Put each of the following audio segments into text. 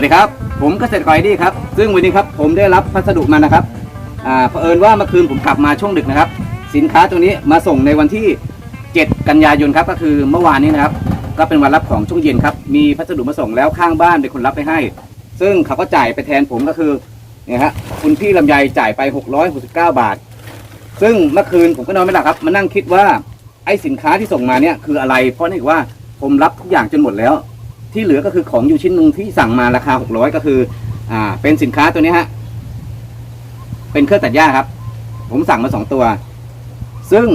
วัสดีครับ ผมเกษตรกรดีครับ ซึ่งวันนี้ครับผมได้รับพัสดุมานะครับอ่าเผอิญว่าเมื่อคืนผมกลับมาช่วงดึกนะครับ สินค้าตัวนี้มาส่งในวันที่ 7 กันยายนครับก็คือเมื่อวานนี้นะครับ ก็เป็นวันรับของช่วงเย็นครับ มีพัสดุมาส่งแล้วข้างบ้านเป็นคนรับไปให้ ซึ่งเขาก็จ่ายไปแทนผมก็คือเนี่ยฮะคุณพี่ลำไยจ่ายไป 669 บาท ซึ่งเมื่อคืนผมก็นอนไม่หลับครับมานั่งคิดว่าไอ้สินค้าที่ส่งมาเนี่ยคืออะไร เพราะนี่ว่าผมรับทุกอย่างจนหมดแล้ว ที่เหลือก็คือของอยู่ชิ้นหนึ่งที่สั่งมาราคา600ก็คือ อ่า เป็นสินค้าตัวนี้ฮะ เป็นเครื่องตัดหญ้าครับ ผมสั่งมาสองตัว ซึ่ง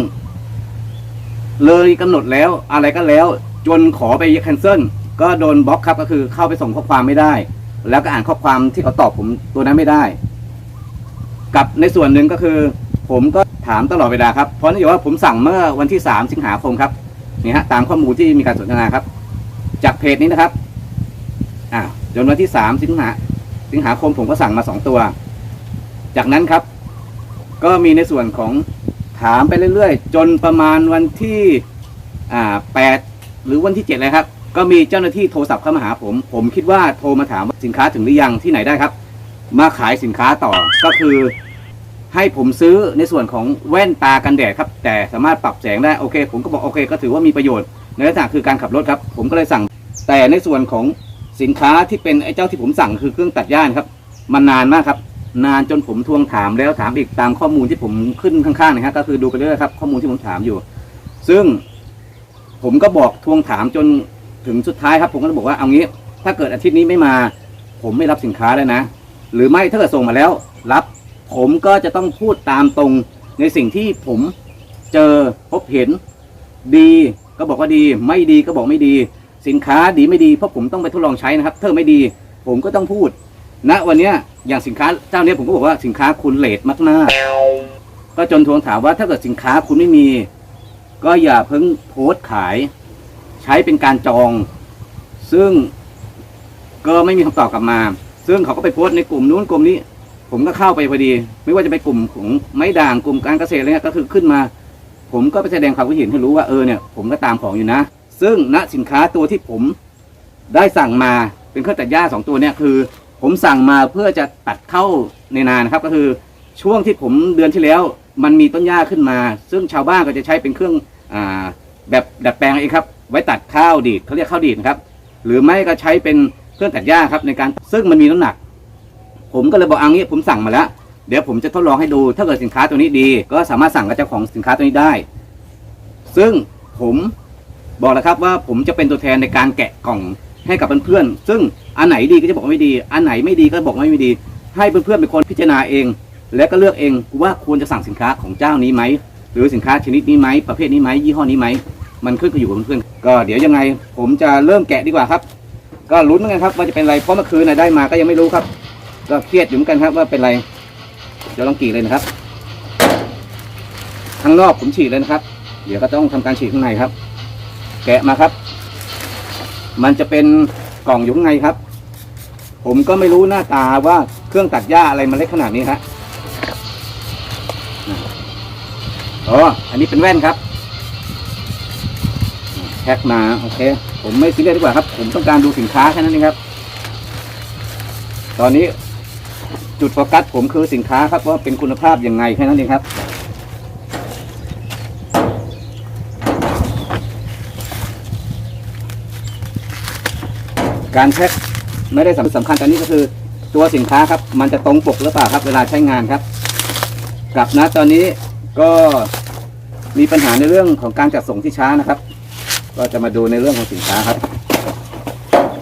เลยกำหนดแล้วอะไรก็แล้ว จนขอไปแคนเซิลก็โดนบล็อกครับก็คือเข้าไปส่งข้อความไม่ได้ แล้วก็อ่านข้อความที่เขาตอบผมตัวนั้นไม่ได้ กับในส่วนหนึ่งก็คือ ผมก็ถามตลอดเวลาครับเพราะเนื่องจากว่าผมสั่งเมื่อวันที่3สิงหาคมครับนี่ฮะตามข้อมูลที่มีการสนทนาครับ จากเพจนี้นะครับอ่าจนวันที่3สิงหาสิงหาคมผมก็สั่งมาสองตัว จากนั้นครับ ก็มีในส่วนของถามไปเรื่อยๆ จนประมาณวันที่อ่าแปดหรือวันที่เจ็ดเลยครับ ก็มีเจ้าหน้าที่โทรศัพท์เข้ามาหาผม ผมคิดว่าโทรมาถามว่าสินค้าถึงหรือยังที่ไหนได้ครับ มาขายสินค้าต่อก็คือให้ผมซื้อในส่วนของแว่นตากันแดดครับ แต่สามารถปรับแสงได้โอเค ผมก็บอกโอเค ก็ถือว่ามีประโยชน์ ในลักษณะคือการขับรถครับ ผมก็เลยสั่ง แต่ในส่วนของสินค้าที่เป็นไอ้เจ้าที่ผมสั่งคือเครื่องตัดหญ้านครับมันนานมากครับ นานจนผมทวงถามแล้วถามอีกตามข้อมูลที่ผมขึ้นข้างๆนะครับก็คือดูไปเรื่อยครับ ข้อมูลที่ผมถามอยู่ ซึ่งผมก็บอกทวงถามจนถึงสุดท้ายครับ ผมก็เลยบอกว่าเอางี้ ถ้าเกิดอาทิตย์นี้ไม่มา ผมไม่รับสินค้าแล้วนะ หรือไม่ถ้าเกิดส่งมาแล้ว รับผมก็จะต้องพูดตามตรงในสิ่งที่ผมเจอพบเห็นดี ก็บอกว่าดี ไม่ดีก็บอกไม่ดี สินค้าดีไม่ดีเพราะผมต้องไปทดลองใช้นะครับถ้าไม่ดี ผมก็ต้องพูดณวันนี้อย่างสินค้าเจ้าเนี้ยผมก็บอกว่าสินค้าคุณเลทมากๆ ก็จนทวงถามว่าถ้าเกิดสินค้าคุณไม่มี ก็อย่าเพิ่งโพสต์ขาย ใช้เป็นการจอง ซึ่งก็ไม่มีคำตอบกลับมา ซึ่งเขาก็ไปโพสต์ในกลุ่มนู้นกลุ่มนี้ ผมก็เข้าไปพอดี ไม่ว่าจะเป็นกลุ่มของไม้ด่างกลุ่มการเกษตรอะไรเงี้ยก็คือขึ้นมา ผมก็ไปแสดงความคิดเห็นให้รู้ว่าเออเนี่ยผมก็ตามของอยู่นะ ซึ่งณสินค้าตัวที่ผมได้สั่งมาเป็นเครื่องตัดหญ้าสองตัวเนี่ยคือ ผมสั่งมาเพื่อจะตัดเข้าในนานะครับ ก็คือช่วงที่ผมเดือนที่แล้ว มันมีต้นหญ้าขึ้นมา ซึ่งชาวบ้านก็จะใช้เป็นเครื่องอแบบดัดแปลงเองครับ ไว้ตัดข้าวดีดเขาเรียกข้าวดีดนะครับ หรือไม่ก็ใช้เป็นเครื่องตัดหญ้าครับในการซึ่งมันมีน้ำหนัก ผมก็เลยบอกเอางี้ผมสั่งมาแล้ว เดี๋ยวผมจะทดลองให้ดู ถ้าเกิดสินค้าตัวนี้ดี ก็สามารถสั่งกับเจ้าของสินค้าตัวนี้ได้ ซึ่งผมบอกแล้วครับว่าผมจะเป็นตัวแทนในการแกะกล่องให้กับเพื่อนๆซึ่งอันไหนดีก็จะบอกไม่ดี อันไหนไม่ดีก็บอกว่าไม่ดี ให้เพื่อนๆเป็นคนพิจารณาเอง และก็เลือกเองว่าควรจะสั่งสินค้าของเจ้านี้ไหมหรือสินค้าชนิดนี้ไหมประเภทนี้ไหมยี่ห้อนี้ไหมมันขึ้นกับอยู่กับเพื่อนๆก็เดี๋ยวยังไง ผมจะเริ่มแกะดีกว่าครับ ก็ลุ้นเหมือนกันครับว่าจะเป็นอะไรเพราะเมื่อคืนนะได้มาก็ยังไม่รู้ครับ ก็เครียดอยู่เหมือนกันครับว่าเป็นไร เดี๋ยวลองกรีดเลยนะครับข้งนอกผมฉีดเลยนะครับ เดี๋ยวก็ต้องทำการฉีดข้างในครับ แกะมาครับ มันจะเป็นกล่องอยู่ข้างในครับ ผมก็ไม่รู้หน้าตาว่าเครื่องตัดหญ้าอะไรมันเล็กขนาดนี้ฮะอ๋ออันนี้เป็นแว่นครับแพ็คมาโอเค ผมไม่ซีเรียสดีกว่าครับ ผมต้องการดูสินค้าแค่นั้นเองครับ ตอนนี้ จุดโฟกัสผมคือสินค้าครับว่าเป็นคุณภาพยังไงแค่นั้นเองครับ การแพ็คไม่ได้สำสำคัญตอนนี้ก็คือตัวสินค้าครับ มันจะตรงปกหรือเปล่าครับ เวลาใช้งานครับกลับนะตอนนี้ก็มีปัญหาในเรื่องของการจัดส่งที่ช้านะครับ ก็จะมาดูในเรื่องของสินค้าครับ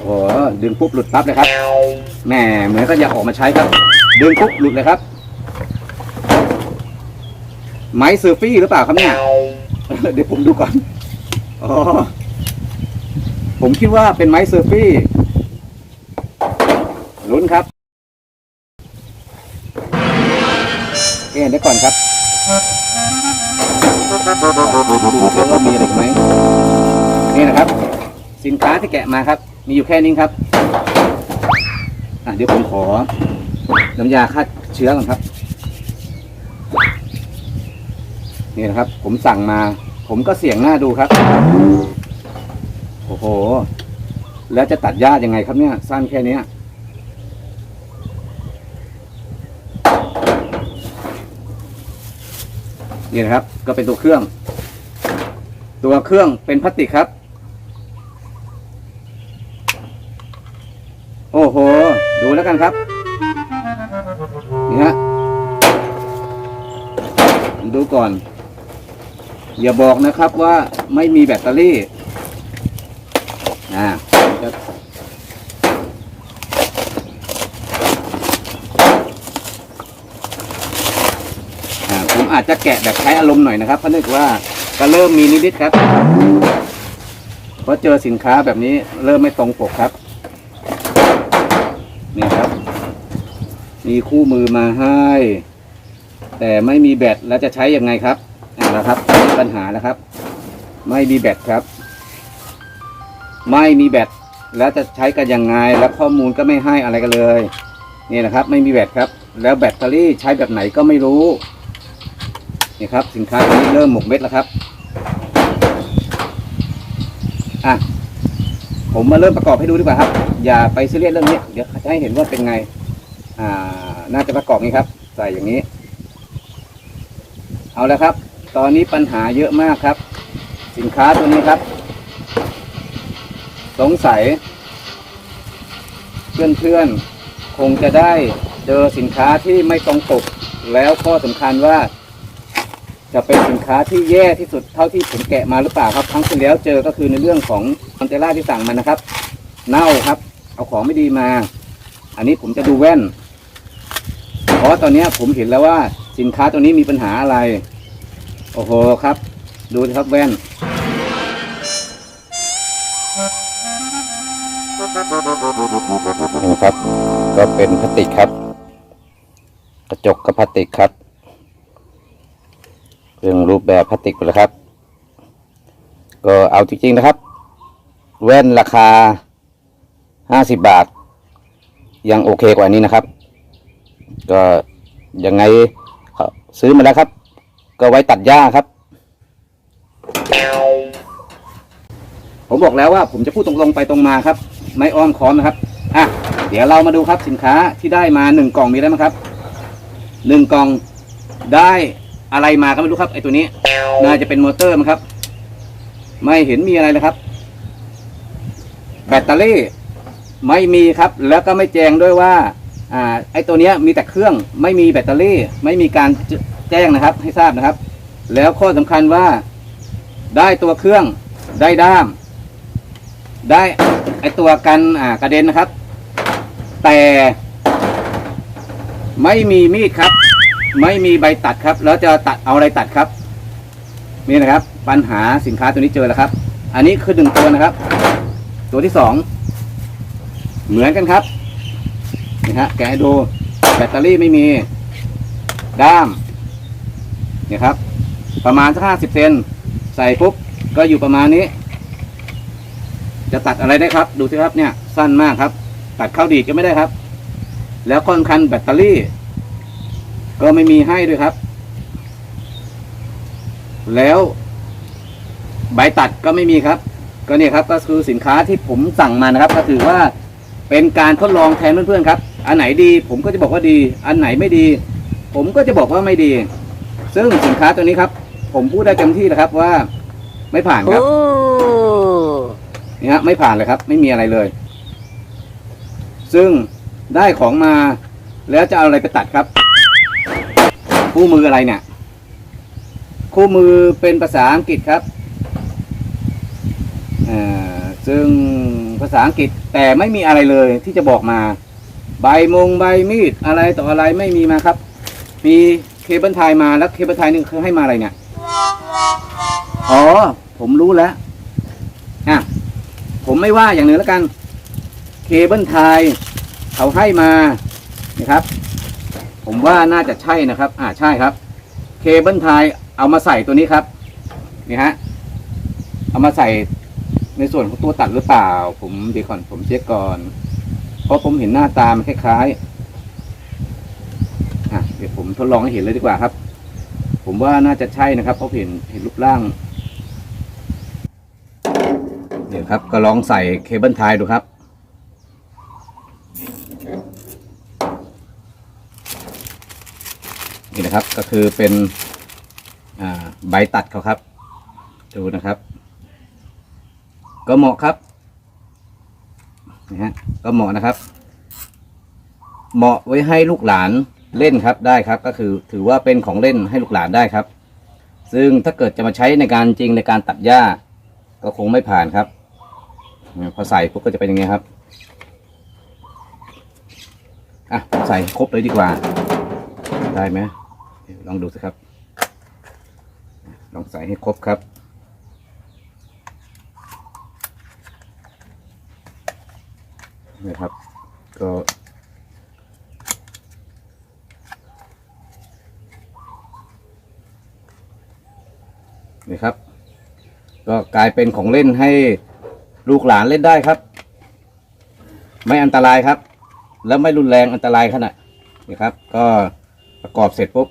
โอ้ดึงปุ๊บหลุดปั๊บเลยครับแหมเหมือนก็อยากออกมาใช้ครับ ดึงปุ๊บหลุดเลยครับ ไม้เซอร์ฟี่หรือเปล่าครับเนี่ย เดี๋ยวผมดูก่อนอ๋อผมคิดว่าเป็นไม้เซอร์ฟี่ลุ้นครับเอ๊ะเดี๋ยวก่อนครับดูเดี๋ยวว่ามีอะไรไหมนี่นะครับ สินค้าที่แกะมาครับ มีอยู่แค่นี้ครับอะเดี๋ยวผมขอ น้ำยาฆ่าเชื้อก่อนครับ นี่นะครับ ผมสั่งมา ผมก็เสี่ยงหน้าดูครับ โอ้โห แล้วจะตัดหญ้ายังไงครับเนี่ย สั้นแค่นี้นี่นะครับ ก็เป็นตัวเครื่อง ตัวเครื่องเป็นพลาสติกครับ โอ้โห ดูแล้วกันครับ ก่อน อย่าบอกนะครับว่าไม่มีแบตเตอรี่อ่าจะผมอาจจะแกะแบบใช้อารมณ์หน่อยนะครับเพราะนื่องจากว่าก็เริ่มมีนิดๆครับเพราะเจอสินค้าแบบนี้เริ่มไม่ตรงปกครับ นี่ครับ มีคู่มือมาให้ แต่ไม่มีแบตแล้วจะใช้ยังไงครับอ่าแล้วครับปัญหาแล้วครับ ไม่มีแบตครับ ไม่มีแบตแล้วจะใช้กันยังไง แล้วข้อมูลก็ไม่ให้อะไรกันเลยนี่นะครับ ไม่มีแบตครับ แล้วแบตเตอรี่ใช้แบบไหนก็ไม่รู้นี่ครับ สินค้าตัวนี้เริ่มหมกเม็ดแล้วครับอะผมมาเริ่มประกอบให้ดูดีกว่าครับ อย่าไปซีเรียสเรื่องนี้ เดี๋ยวจะให้เห็นว่าเป็นไง อ่า น่าจะประกอบนี้ครับ ใส่อย่างนี้ เอาแล้วครับ ตอนนี้ปัญหาเยอะมากครับ สินค้าตัวนี้ครับ สงสัย เพื่อนๆ คงจะได้เจอสินค้าที่ไม่ตรงปก แล้วข้อสำคัญว่า จะเป็นสินค้าที่แย่ที่สุดเท่าที่ผมแกะมาหรือเปล่าครับ ครั้งที่แล้วเจอก็คือในเรื่องของคอนเทล่าที่สั่งมานะครับ เน่าครับ เอาของไม่ดีมา อันนี้ผมจะดูแว่น เพราะตอนนี้ผมเห็นแล้วว่า สินค้าตัวนี้มีปัญหาอะไร โอ้โหครับ ดูครับแว่น นี่ครับ ก็เป็นพลาสติกครับ กระจกกับพลาสติกครับเรื่องรูปแบบพลาสติกหมดแล้วครับ ก็เอาจริงๆนะครับ แว่นราคาห้าสิบบาท ยังโอเคกว่านี้นะครับ ก็ยังไง ซื้อมาแล้วครับ ก็ไว้ตัดหญ้าครับ ผมบอกแล้วว่าผมจะพูดตรงๆไปตรงมาครับ ไม่อ้อมค้อมนะครับอะเดี๋ยวเรามาดูครับสินค้าที่ได้มาหนึ่งกล่องมีอะไรบ้างครับหนึ่งกล่องได้อะไรมาก็ไม่รู้ครับไอตัวนี้ น่าจะเป็นมอเตอร์มั้งครับ ไม่เห็นมีอะไรเลยครับ แบตเตอรี่ไม่มีครับ แล้วก็ไม่แจ้งด้วยว่า อ่าไอตัวเนี้ยมีแต่เครื่องไม่มีแบตเตอรี่ ไม่มีการแจ้งนะครับ ให้ทราบนะครับ แล้วข้อสำคัญว่าได้ตัวเครื่องได้ด้าม ได้ไอตัวกันอ่ากระเด็นนะครับ แต่ไม่มีมีดครับ ไม่มีใบตัดครับ แล้วจะตัดเอาอะไรตัดครับนี่นะครับ ปัญหาสินค้าตัวนี้เจอแล้วครับ อันนี้คือหนึ่งตัวนะครับ ตัวที่สองเหมือนกันครับ นี่ฮะแกะให้ดูแบตเตอรี่ไม่มีด้ามนี่ครับ ประมาณสักห้าสิบเซนใส่ปุ๊บก็อยู่ประมาณนี้ จะตัดอะไรได้ครับ ดูสิครับเนี่ย สั้นมากครับ ตัดเข้าดีก็ไม่ได้ครับ แล้วค่อนคันแบตเตอรี่ ก็ไม่มีให้ด้วยครับ แล้วใบตัดก็ไม่มีครับ ก็เนี่ยครับก็คือสินค้าที่ผมสั่งมานะครับ ก็ถือว่าเป็นการทดลองแทนเพื่อนๆครับ อันไหนดี ผมก็จะบอกว่าดี อันไหนไม่ดี ผมก็จะบอกว่าไม่ดี ซึ่งสินค้าตัวนี้ครับ ผมพูดได้เต็มที่แล้วครับว่า ไม่ผ่านครับนี่ฮะไม่ผ่านเลยครับ ไม่มีอะไรเลย ซึ่งได้ของมาแล้วจะเอาอะไรไปตัดครับ คู่มืออะไรเนี่ย คู่มือเป็นภาษาอังกฤษครับอ่าซึ่งภาษาอังกฤษแต่ไม่มีอะไรเลยที่จะบอกมา ใบมงใบมีดอะไรต่ออะไรไม่มีมาครับ มีเคเบิลไทยมาแล้วเคเบิลไทยนี่คือให้มาอะไรเนี่ยอ๋อ ผมรู้แล้วอะผมไม่ว่าอย่างหนึ่งแล้วกัน เคเบิลไทยเขาให้มานะครับ ผมว่าน่าจะใช่นะครับ อ่าใช่ครับ เคเบิลไทยเอามาใส่ตัวนี้ครับนี่ฮะเอามาใส่ในส่วนของตัวตัดหรือเปล่า ผมดีก่อนผมเช็คก่อน เพราะผมเห็นหน้าตามันคล้ายๆอะเดี๋ยวผมทดลองให้เห็นเลยดีกว่าครับ ผมว่าน่าจะใช่นะครับ เพราะเห็นเห็นรูปร่าง เดี๋ยวครับ ก็ลองใส่เคเบิลไทยดูครับนี่นะครับก็คือเป็นใบตัดเขาครับ ดูนะครับ ก็เหมาะครับ นะฮะก็เหมาะนะครับ เหมาะไว้ให้ลูกหลานเล่นครับได้ครับ ก็คือถือว่าเป็นของเล่นให้ลูกหลานได้ครับ ซึ่งถ้าเกิดจะมาใช้ในการจริงในการตัดหญ้า ก็คงไม่ผ่านครับพอใส่ปุ๊บก็จะเป็นยังไงครับอะใส่ครบเลยดีกว่า ได้ไหมลองดูสิครับ ลองใส่ให้ครบครับ นะครับ ก็นี่ครับ ก็กลายเป็นของเล่นให้ลูกหลานเล่นได้ครับ ไม่อันตรายครับ แล้วไม่รุนแรงอันตรายขนาดนี่ครับ ก็ประกอบเสร็จปุ๊บ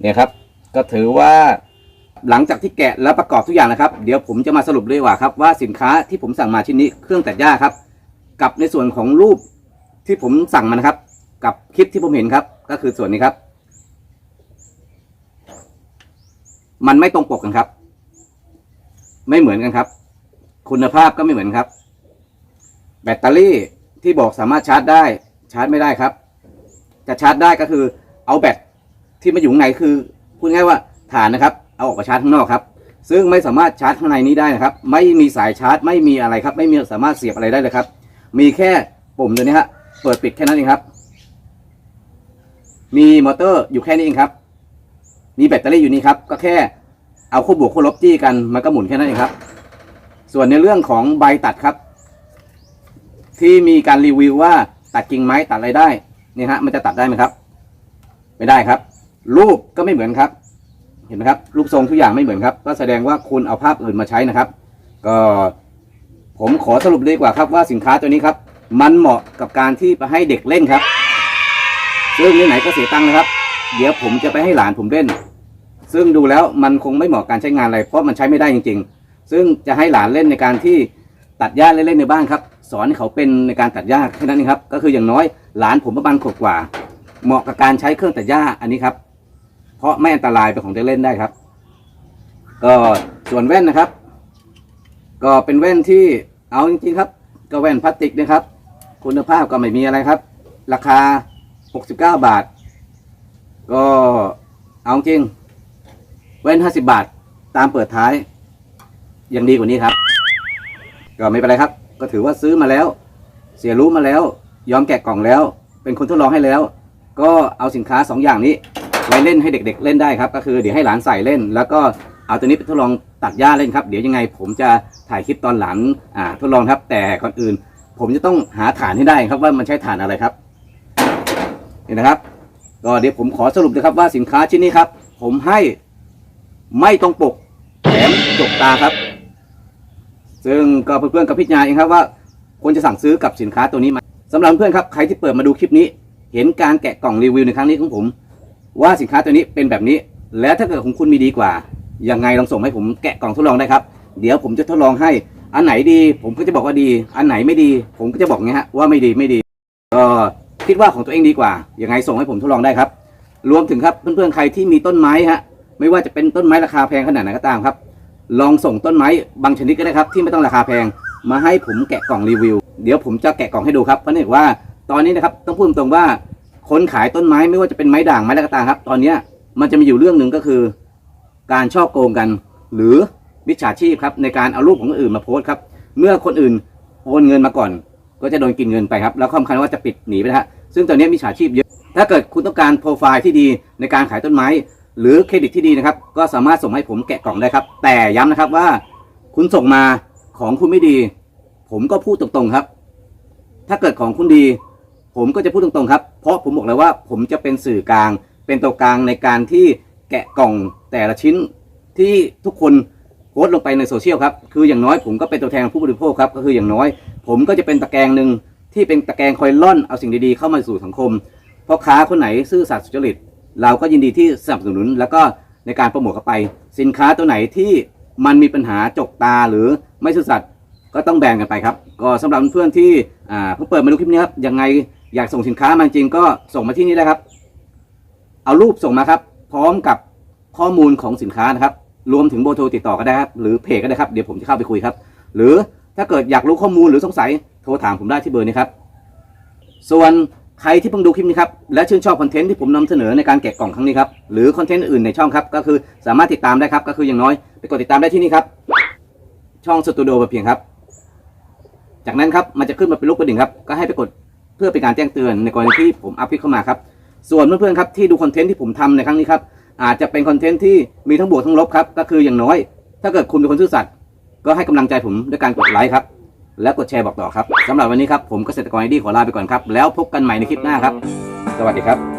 เนี่ยครับ ก็ถือว่าหลังจากที่แกะแล้วประกอบทุกอย่างนะครับ เดี๋ยวผมจะมาสรุปเลยว่าครับว่าสินค้าที่ผมสั่งมาชิ้นนี้เครื่องตัดหญ้าครับ กับในส่วนของรูปที่ผมสั่งมานะครับ กับคลิปที่ผมเห็นครับ ก็คือส่วนนี้ครับ มันไม่ตรงปกกันครับ ไม่เหมือนกันครับ คุณภาพก็ไม่เหมือนครับ แบตเตอรี่ที่บอกสามารถชาร์จได้ ชาร์จไม่ได้ครับ จะชาร์จได้ก็คือ เอาแบตที่มาอยู่ข้างในคือพูดง่ายว่าฐานนะครับ เอาออกมาชาร์จข้างนอกครับ ซึ่งไม่สามารถชาร์จข้างในนี้ได้นะครับ ไม่มีสายชาร์จ ไม่มีอะไรครับ ไม่มีสามารถเสียบอะไรได้เลยครับ มีแค่ปุ่มตัวนี้ฮะเปิดปิดแค่นั้นเองครับ มีมอเตอร์อยู่แค่นี้เองครับ มีแบตเตอรี่อยู่นี่ครับ ก็แค่เอาคู่บวกคู่ลบจี้กันมันก็หมุนแค่นั้นเองครับ ส่วนในเรื่องของใบตัดครับ ที่มีการรีวิวว่าตัดกิ่งไม้ตัดอะไรได้นี่ฮะมันจะตัดได้ไหมครับ ไม่ได้ครับ รูปก็ไม่เหมือนครับ เห็นไหมครับรูปทรงทุกอย่างไม่เหมือนครับ ก็แสดงว่าคุณเอาภาพอื่นมาใช้นะครับ ก็ ผมขอสรุปดีกว่าครับว่าสินค้าตัวนี้ครับ มันเหมาะกับการที่ไปให้เด็กเล่นครับ ซึ่งไหนๆก็เสียตังค์นะครับ เดี๋ยวผมจะไปให้หลานผมเล่น ซึ่งดูแล้วมันคงไม่เหมาะการใช้งานอะไรเพราะมันใช้ไม่ได้จริง ๆ ซึ่งจะให้หลานเล่นในการที่ตัดหญ้าเล่นๆในบ้านครับ สอนให้เขาเป็นในการตัดหญ้าแค่นั้นเองครับ ก็คืออย่างน้อยหลานผมประมาณขวบกว่า เหมาะกับการใช้เครื่องตัดหญ้าอันนี้ครับ เพราะไม่อันตรายเป็นของเด็กเล่นได้ครับ ก็ส่วนแว่นนะครับ ก็เป็นแว่นที่เอาจริงๆครับ ก็แว่นพลาสติกนะครับ คุณภาพก็ไม่มีอะไรครับ ราคา 69 บาท ก็เอาจริง แว่น 50 บาท ตามเปิดท้าย ยังดีกว่านี้ครับ ก็ไม่เป็นไรครับ ก็ถือว่าซื้อมาแล้ว เสียรู้มาแล้ว ยอมแกะกล่องแล้ว เป็นคนทดลองให้แล้ว ก็เอาสินค้า 2 อย่างนี้ไว้เล่นให้เด็ก ๆ เล่นได้ครับ ก็คือเดี๋ยวให้หลานใส่เล่น แล้วก็ เอาตัวนี้ไปทดลองตัดหญ้าเล่นครับ เดี๋ยวยังไงผมจะถ่ายคลิปตอนหลังอ่าทดลองครับ แต่ก่อนอื่น ผมจะต้องหาฐานให้ได้ครับว่ามันใช้ฐานอะไรครับนี่นะครับ ก็เดี๋ยวผมขอสรุปนะครับว่าสินค้าชิ้นนี้ครับ ผมให้ไม่ตรงปกแถมจกตาครับ ซึ่งก็เพื่อนๆกับพิจารณาเองครับว่าควรจะสั่งซื้อกับสินค้าตัวนี้ไหมสำหรับเพื่อนครับใครที่เปิดมาดูคลิปนี้ เห็นการแกะกล่องรีวิวในครั้งนี้ของผม ว่าสินค้าตัวนี้เป็นแบบนี้ และถ้าเกิดของคุณมีดีกว่า ยังไงลองส่งให้ผมแกะกล่องทดลองได้ครับ เดี๋ยวผมจะทดลองให้ อันไหนดี ผมก็จะบอกว่าดี อันไหนไม่ดี ผมก็จะบอกไงฮะว่าไม่ดีไม่ดีก็คิดว่าของตัวเองดีกว่า ยังไงส่งให้ผมทดลองได้ครับ รวมถึงครับเพื่อนๆใครที่มีต้นไม้ฮะ ไม่ว่าจะเป็นต้นไม้ราคาแพงขนาดไหนก็ตามครับ ลองส่งต้นไม้บางชนิดก็ได้ครับ ที่ไม่ต้องราคาแพงมาให้ผมแกะกล่องรีวิว เดี๋ยวผมจะแกะกล่องให้ดูครับเพราะเนื่องว่าตอนนี้นะครับต้องพูดตรงว่าคนขายต้นไม้ไม่ว่าจะเป็นไม้ด่างไม้อะไรก็ตามครับ ตอนเนี้มันจะมีอยู่เรื่องหนึ่งก็คือ การช่อโกงกัน หรือมิจฉาชีพครับในการเอารูปของคนอื่นมาโพสต์ครับเมื่อคนอื่นโอนเงินมาก่อน ก็จะโดนกินเงินไปครับแล้วข้อสำคัญว่าจะปิดหนีไปนะฮะซึ่งตอนนี้มิจฉาชีพเยอะถ้าเกิดคุณต้องการโปรไฟล์ที่ดีในการขายต้นไม้ หรือเครดิตที่ดีนะครับก็สามารถส่งให้ผมแกะกล่องได้ครับ แต่ย้ำนะครับว่าคุณส่งมาของคุณไม่ดี ผมก็พูดตรงๆครับ ถ้าเกิดของคุณดี ผมก็จะพูดตรงๆครับ เพราะผมบอกเลยว่าผมจะเป็นสื่อกลาง เป็นตัวกลางในการที่ แกะกล่องแต่ละชิ้นที่ทุกคนโพสต์ลงไปในโซเชียลครับ คืออย่างน้อยผมก็เป็นตัวแทนผู้บริโภคครับ ก็คืออย่างน้อย ผมก็จะเป็นตะแกรงหนึ่งที่เป็นตะแกรงคอยล่อนเอาสิ่งดีๆเข้ามาสู่สังคมพ่อค้าคนไหนซื่อสัตย์สุจริต เราก็ยินดีที่สนับสนุน แล้วก็ในการโปรโมทเข้าไป สินค้าตัวไหนที่มันมีปัญหาจกตาหรือไม่ซื่อสัตย์ก็ต้องแบ่งกันไปครับ ก็สำหรับเพื่อนที่อ่าเพิ่งเปิดมาดูคลิปนี้ครับยังไงอยากส่งสินค้ามาจริงก็ส่งมาที่นี่ได้ครับ เอารูปส่งมาครับ พร้อมกับ ข้อมูลของสินค้านะครับ รวมถึงเบอร์โทรติดต่อก็ได้ครับ หรือเพจก็ได้ครับ เดี๋ยวผมจะเข้าไปคุยครับ หรือถ้าเกิดอยากรู้ข้อมูลหรือสงสัยโทรถามผมได้ที่เบอร์นี้ครับ ส่วนใครที่เพิ่งดูคลิปนี้ครับ และชื่นชอบคอนเทนต์ที่ผมนำเสนอในการแกะกล่องครั้งนี้ครับ หรือคอนเทนต์อื่นในช่องครับ ก็คือสามารถติดตามได้ครับ ก็คืออย่างน้อยไปกดติดตามได้ที่นี่ครับ ช่องสตูดิโอเพียงครับ จากนั้นครับมันจะขึ้นมาเป็นรูปกระดิ่งครับ ก็ให้ไปกดเพื่อเป็นการแจ้งเตือนในกรณีที่ผมอัพคลิปเข้ามาครับ ส่วนเพื่อนๆครับที่ดูคอนเทนต์ที่ผมทำในครั้งนี้ครับ อาจจะเป็นคอนเทนต์ที่มีทั้งบวกทั้งลบครับ ก็คืออย่างน้อย ถ้าเกิดคุณเป็นคนซื่อสัตย์ก็ให้กำลังใจผมด้วยการกดไลค์ครับ และกดแชร์บอกต่อครับสำหรับวันนี้ครับผมเกษตรกรไอดีขอลาไปก่อนครับ แล้วพบกันใหม่ในคลิปหน้าครับ สวัสดีครับ